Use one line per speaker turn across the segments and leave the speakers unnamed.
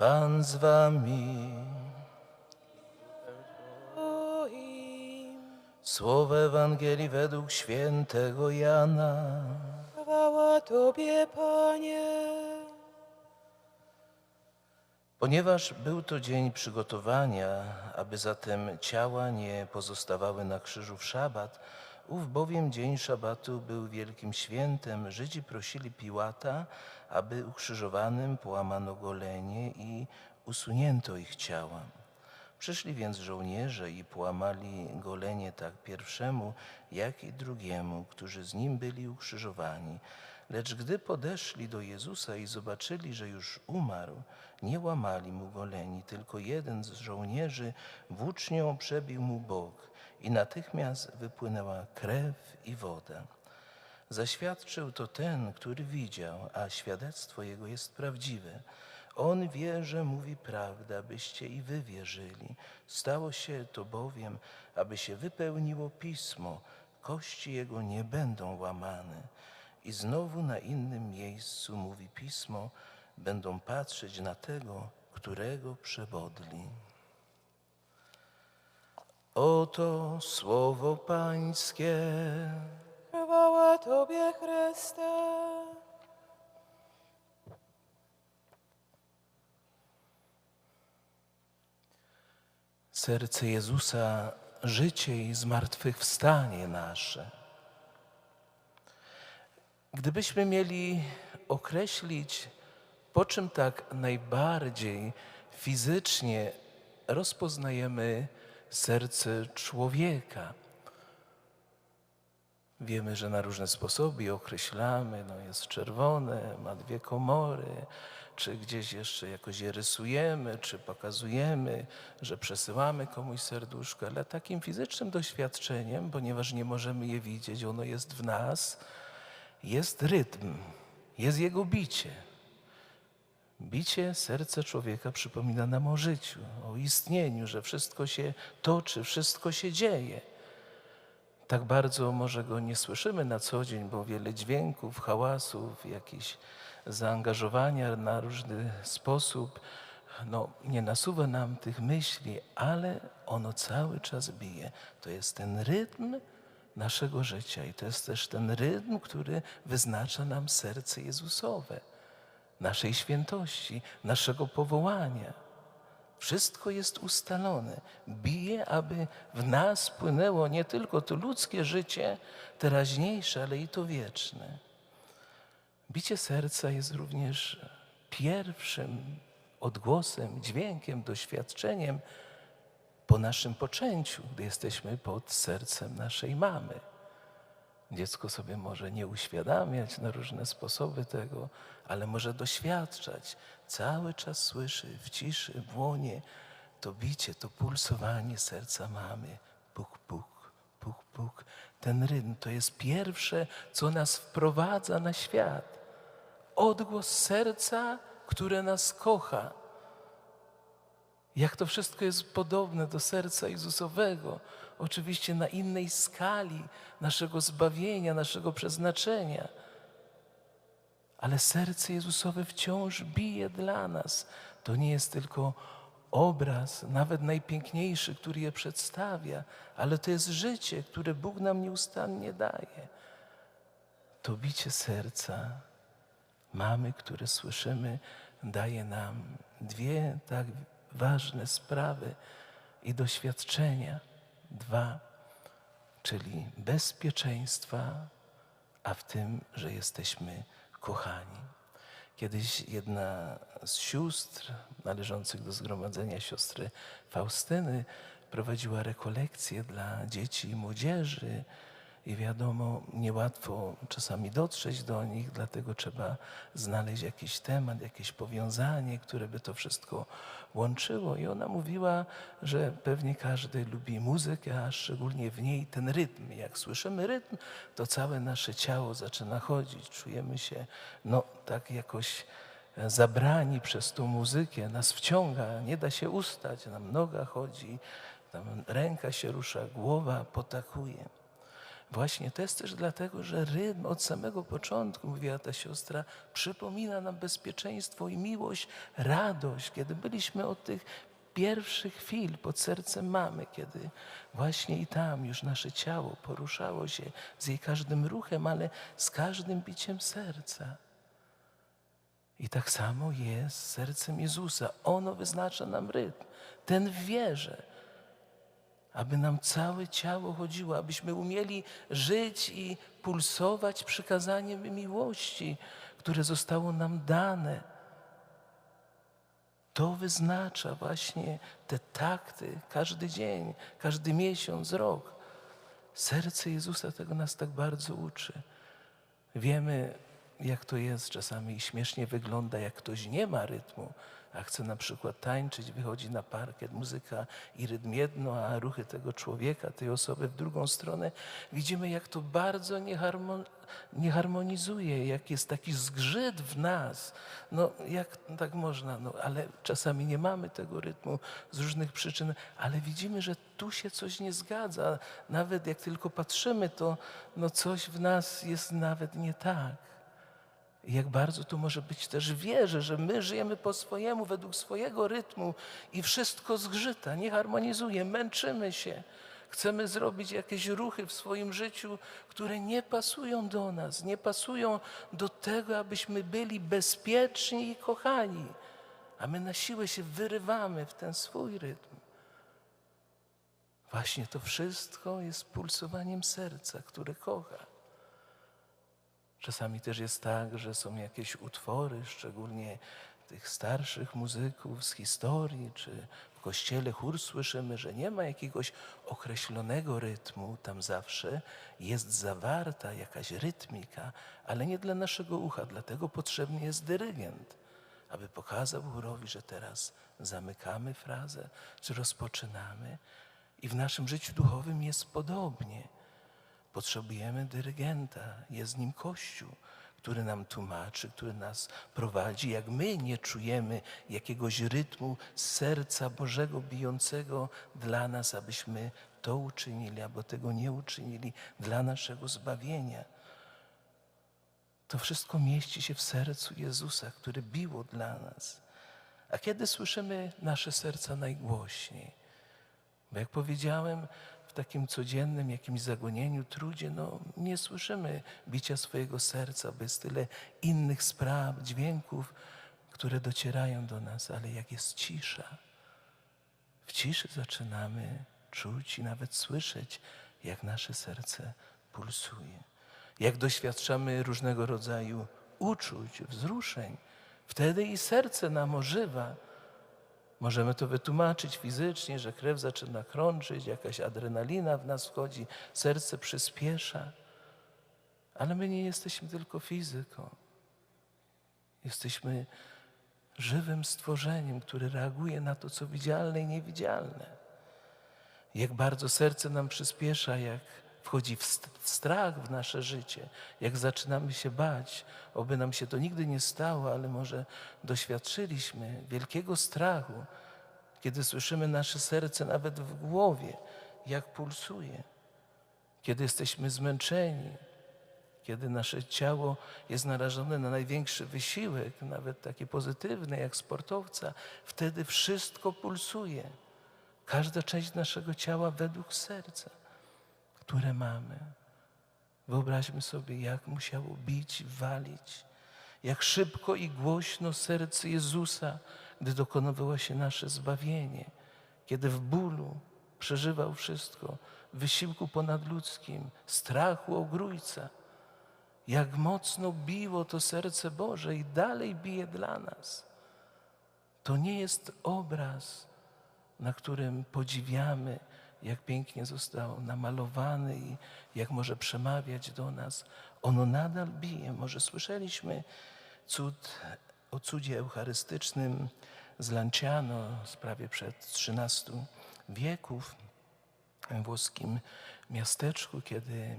Pan z wami. Słowo Ewangelii według świętego Jana.
Chwała Tobie, Panie.
Ponieważ był to dzień przygotowania, aby zatem ciała nie pozostawały na krzyżu w szabat, ów bowiem dzień szabatu był wielkim świętem, Żydzi prosili Piłata, aby ukrzyżowanym połamano golenie i usunięto ich ciała. Przyszli więc żołnierze i połamali golenie tak pierwszemu, jak i drugiemu, którzy z nim byli ukrzyżowani. Lecz gdy podeszli do Jezusa i zobaczyli, że już umarł, nie łamali mu goleni, tylko jeden z żołnierzy włócznią przebił mu bok i natychmiast wypłynęła krew i woda. Zaświadczył to ten, który widział, a świadectwo jego jest prawdziwe. On wie, że mówi prawdę, abyście i wy wierzyli. Stało się to bowiem, aby się wypełniło pismo, kości jego nie będą łamane. I znowu na innym miejscu mówi pismo, będą patrzeć na tego, którego przebodli. Oto słowo Pańskie.
Chwała Tobie, Chryste.
Serce Jezusa, życie i zmartwychwstanie nasze. Gdybyśmy mieli określić, po czym tak najbardziej fizycznie rozpoznajemy serce człowieka, Wiemy, że na różne sposoby określamy. No jest czerwone, ma dwie komory, czy gdzieś jeszcze jakoś je rysujemy, czy pokazujemy, że przesyłamy komuś serduszko, ale takim fizycznym doświadczeniem, ponieważ nie możemy je widzieć, ono jest w nas, jest rytm, jest jego bicie. Bicie serca człowieka przypomina nam o życiu, o istnieniu, że wszystko się toczy, wszystko się dzieje tak bardzo może go nie słyszymy na co dzień, bo wiele dźwięków, hałasów, jakichś zaangażowania na różny sposób no, nie nasuwa nam tych myśli, ale ono cały czas bije. To jest ten rytm naszego życia i to jest też ten rytm, który wyznacza nam serce Jezusowe, naszej świętości, naszego powołania. Wszystko jest ustalone. Bije, aby w nas płynęło nie tylko to ludzkie życie, teraźniejsze, ale i to wieczne. Bicie serca jest również pierwszym odgłosem, dźwiękiem, doświadczeniem po naszym poczęciu, gdy jesteśmy pod sercem naszej mamy. Dziecko sobie może nie uświadamiać na różne sposoby tego, ale może doświadczać. Cały czas słyszy w ciszy, w łonie to bicie, to pulsowanie serca mamy. Puk, puk, puk, puk. Ten rytm to jest pierwsze, co nas wprowadza na świat. Odgłos serca, które nas kocha. Jak to wszystko jest podobne do serca Jezusowego, oczywiście na innej skali naszego zbawienia, naszego przeznaczenia. Ale serce Jezusowe wciąż bije dla nas. To nie jest tylko obraz, nawet najpiękniejszy, który je przedstawia, ale to jest życie, które Bóg nam nieustannie daje. To bicie serca mamy, które słyszymy, daje nam dwie tak ważne sprawy i doświadczenia. Dwa, czyli bezpieczeństwa, a w tym, że jesteśmy kochani. Kiedyś jedna z sióstr należących do zgromadzenia siostry Faustyny prowadziła rekolekcje dla dzieci i młodzieży. I wiadomo, niełatwo czasami dotrzeć do nich, dlatego trzeba znaleźć jakiś temat, jakieś powiązanie, które by to wszystko łączyło. I ona mówiła, że pewnie każdy lubi muzykę, a szczególnie w niej ten rytm. Jak słyszymy rytm, to całe nasze ciało zaczyna chodzić. Czujemy się, no, tak jakoś e, zabrani przez tą muzykę, nas wciąga, nie da się ustać, nam noga chodzi, tam ręka się rusza, głowa potakuje. Właśnie to jest też dlatego, że rytm od samego początku, mówiła ta siostra, przypomina nam bezpieczeństwo i miłość, radość, kiedy byliśmy od tych pierwszych chwil pod sercem mamy, kiedy właśnie i tam już nasze ciało poruszało się z jej każdym ruchem, ale z każdym biciem serca. I tak samo jest z sercem Jezusa. Ono wyznacza nam rytm. Ten w wierze. Aby nam całe ciało chodziło, abyśmy umieli żyć i pulsować przykazaniem miłości, które zostało nam dane. To wyznacza właśnie te takty każdy dzień, każdy miesiąc, rok. Serce Jezusa tego nas tak bardzo uczy. Wiemy, jak to jest, czasami i śmiesznie wygląda, jak ktoś nie ma rytmu, a chce na przykład tańczyć, wychodzi na parkiet, muzyka i rytm jedno, a ruchy tego człowieka, tej osoby w drugą stronę. Widzimy, jak to bardzo nie, harmon, nie harmonizuje, jak jest taki zgrzyt w nas. No, jak tak można, no, ale czasami nie mamy tego rytmu z różnych przyczyn, ale widzimy, że tu się coś nie zgadza. Nawet jak tylko patrzymy, to no, coś w nas jest nawet nie tak. I jak bardzo to może być też wierze, że my żyjemy po swojemu, według swojego rytmu i wszystko zgrzyta, nie harmonizuje, męczymy się. Chcemy zrobić jakieś ruchy w swoim życiu, które nie pasują do nas, nie pasują do tego, abyśmy byli bezpieczni i kochani. A my na siłę się wyrywamy w ten swój rytm. Właśnie to wszystko jest pulsowaniem serca, które kocha. Czasami też jest tak, że są jakieś utwory, szczególnie tych starszych muzyków z historii, czy w kościele chór słyszymy, że nie ma jakiegoś określonego rytmu, tam zawsze jest zawarta jakaś rytmika, ale nie dla naszego ucha, dlatego potrzebny jest dyrygent, aby pokazał chórowi, że teraz zamykamy frazę, czy rozpoczynamy. I w naszym życiu duchowym jest podobnie. Potrzebujemy dyrygenta, jest nim Kościół, który nam tłumaczy, który nas prowadzi. Jak my nie czujemy jakiegoś rytmu serca Bożego bijącego dla nas, abyśmy to uczynili, albo tego nie uczynili dla naszego zbawienia. To wszystko mieści się w sercu Jezusa, który biło dla nas. A kiedy słyszymy nasze serca najgłośniej? Bo jak powiedziałem, w takim codziennym jakimś zagonieniu, trudzie, no nie słyszymy bicia swojego serca, bo jest tyle innych spraw, dźwięków, które docierają do nas, ale jak jest cisza, w ciszy zaczynamy czuć i nawet słyszeć, jak nasze serce pulsuje. Jak doświadczamy różnego rodzaju uczuć, wzruszeń, wtedy i serce nam ożywa. Możemy to wytłumaczyć fizycznie, że krew zaczyna krążyć, jakaś adrenalina w nas wchodzi, serce przyspiesza. Ale my nie jesteśmy tylko fizyką. Jesteśmy żywym stworzeniem, które reaguje na to, co widzialne i niewidzialne. Jak bardzo serce nam przyspiesza, jak wchodzi w st- w strach w nasze życie, jak zaczynamy się bać, oby nam się to nigdy nie stało, ale może doświadczyliśmy wielkiego strachu, kiedy słyszymy nasze serce nawet w głowie, jak pulsuje, kiedy jesteśmy zmęczeni, kiedy nasze ciało jest narażone na największy wysiłek, nawet taki pozytywny jak sportowca, wtedy wszystko pulsuje. Każda część naszego ciała według serca, które mamy. Wyobraźmy sobie, jak musiało bić, walić, jak szybko i głośno serce Jezusa, gdy dokonywało się nasze zbawienie, kiedy w bólu przeżywał wszystko, w wysiłku ponadludzkim, strachu ogrójca, jak mocno biło to serce Boże i dalej bije dla nas. To nie jest obraz, na którym podziwiamy, jak pięknie został namalowany i jak może przemawiać do nas. Ono nadal bije. Może słyszeliśmy cud, o cudzie eucharystycznym z Lanciano z prawie przed 13 wieków w włoskim miasteczku, kiedy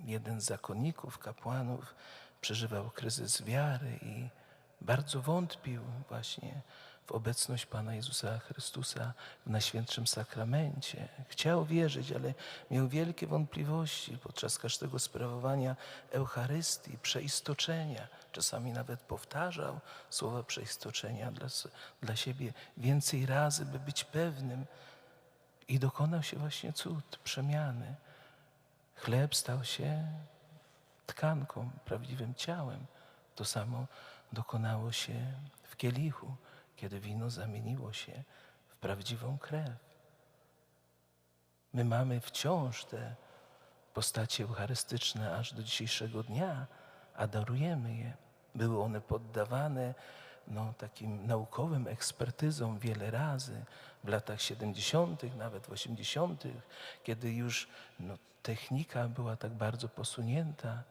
jeden z zakonników, kapłanów przeżywał kryzys wiary i bardzo wątpił właśnie w obecność Pana Jezusa Chrystusa w Najświętszym Sakramencie. Chciał wierzyć, ale miał wielkie wątpliwości podczas każdego sprawowania Eucharystii, przeistoczenia. Czasami nawet powtarzał słowa przeistoczenia dla, dla siebie więcej razy, by być pewnym. I dokonał się właśnie cud przemiany. Chleb stał się tkanką, prawdziwym ciałem. To samo dokonało się w kielichu, kiedy wino zamieniło się w prawdziwą krew. My mamy wciąż te postacie eucharystyczne aż do dzisiejszego dnia, a darujemy je. Były one poddawane no, takim naukowym ekspertyzom wiele razy w latach 70., nawet w 80., kiedy już no, technika była tak bardzo posunięta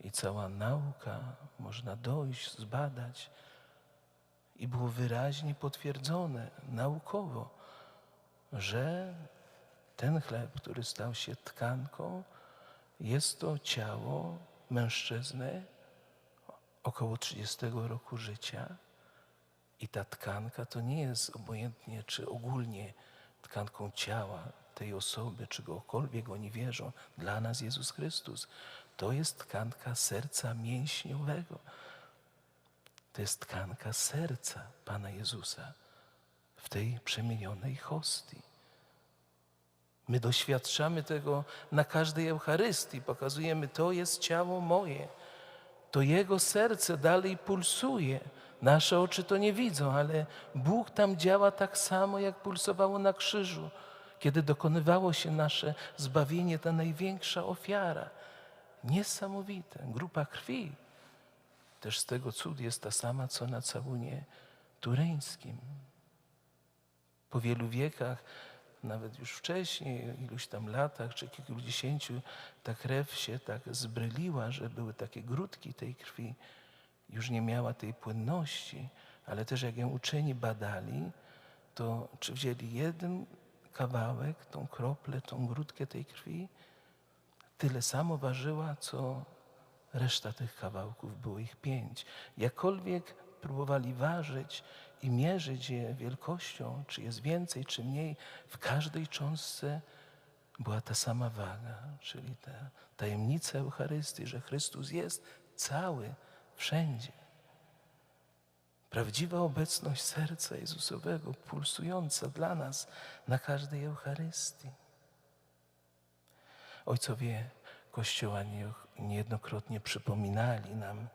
i cała nauka można dojść, zbadać. I było wyraźnie potwierdzone naukowo, że ten chleb, który stał się tkanką, jest to ciało mężczyzny około 30 roku życia. I ta tkanka to nie jest obojętnie czy ogólnie tkanką ciała tej osoby, czy kogokolwiek oni wierzą. Dla nas Jezus Chrystus to jest tkanka serca mięśniowego. To jest tkanka serca Pana Jezusa w tej przemienionej hostii. My doświadczamy tego na każdej Eucharystii. Pokazujemy, to jest ciało moje. To Jego serce dalej pulsuje. Nasze oczy to nie widzą, ale Bóg tam działa tak samo, jak pulsowało na krzyżu, kiedy dokonywało się nasze zbawienie, ta największa ofiara. Niesamowite. Grupa krwi. Też z tego cud jest ta sama, co na całunie tureńskim. Po wielu wiekach, nawet już wcześniej, iluś tam latach czy kilkudziesięciu, ta krew się tak zbryliła, że były takie grudki tej krwi. Już nie miała tej płynności, ale też jak ją uczeni badali, to czy wzięli jeden kawałek, tą kroplę, tą grudkę tej krwi, tyle samo ważyła, co reszta tych kawałków, było ich pięć. Jakkolwiek próbowali ważyć i mierzyć je wielkością, czy jest więcej, czy mniej, w każdej cząstce była ta sama waga, czyli ta tajemnica Eucharystii, że Chrystus jest cały, wszędzie. Prawdziwa obecność serca Jezusowego, pulsująca dla nas na każdej Eucharystii. Ojcowie Kościoła niejednokrotnie przypominali nam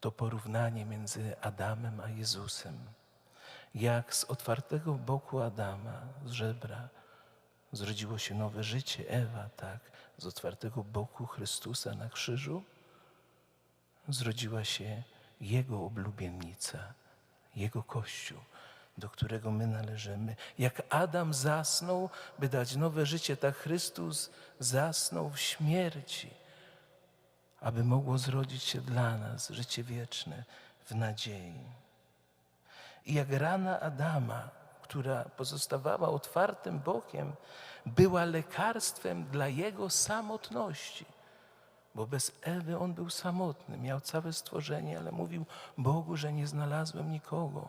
to porównanie między Adamem a Jezusem. Jak z otwartego boku Adama, z żebra, zrodziło się nowe życie, Ewa, tak, z otwartego boku Chrystusa na krzyżu zrodziła się Jego oblubienica, Jego Kościół, do którego my należymy. Jak Adam zasnął, by dać nowe życie, tak Chrystus zasnął w śmierci, aby mogło zrodzić się dla nas życie wieczne w nadziei. I jak rana Adama, która pozostawała otwartym bokiem, była lekarstwem dla jego samotności. Bo bez Ewy on był samotny, miał całe stworzenie, ale mówił Bogu, że nie znalazłem nikogo,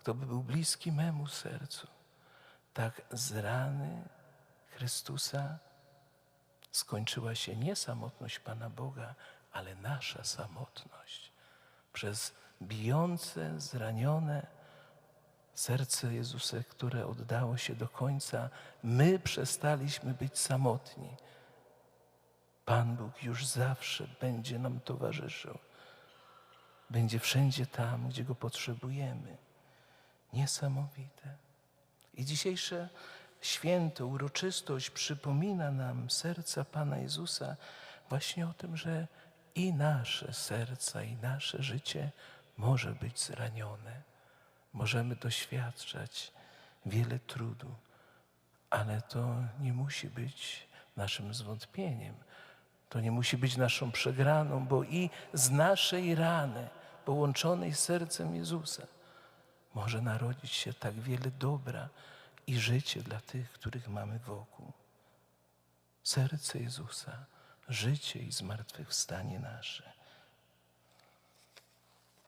kto by był bliski memu sercu. Tak z rany Chrystusa skończyła się nie samotność Pana Boga, ale nasza samotność. Przez bijące, zranione serce Jezusa, które oddało się do końca, my przestaliśmy być samotni. Pan Bóg już zawsze będzie nam towarzyszył. Będzie wszędzie tam, gdzie Go potrzebujemy. Niesamowite. I dzisiejsze święto, uroczystość przypomina nam serca Pana Jezusa właśnie o tym, że i nasze serca, i nasze życie może być zranione. Możemy doświadczać wiele trudu, ale to nie musi być naszym zwątpieniem. To nie musi być naszą przegraną, bo i z naszej rany, połączonej z sercem Jezusa, może narodzić się tak wiele dobra i życie dla tych, których mamy wokół. Serce Jezusa, życie i zmartwychwstanie nasze.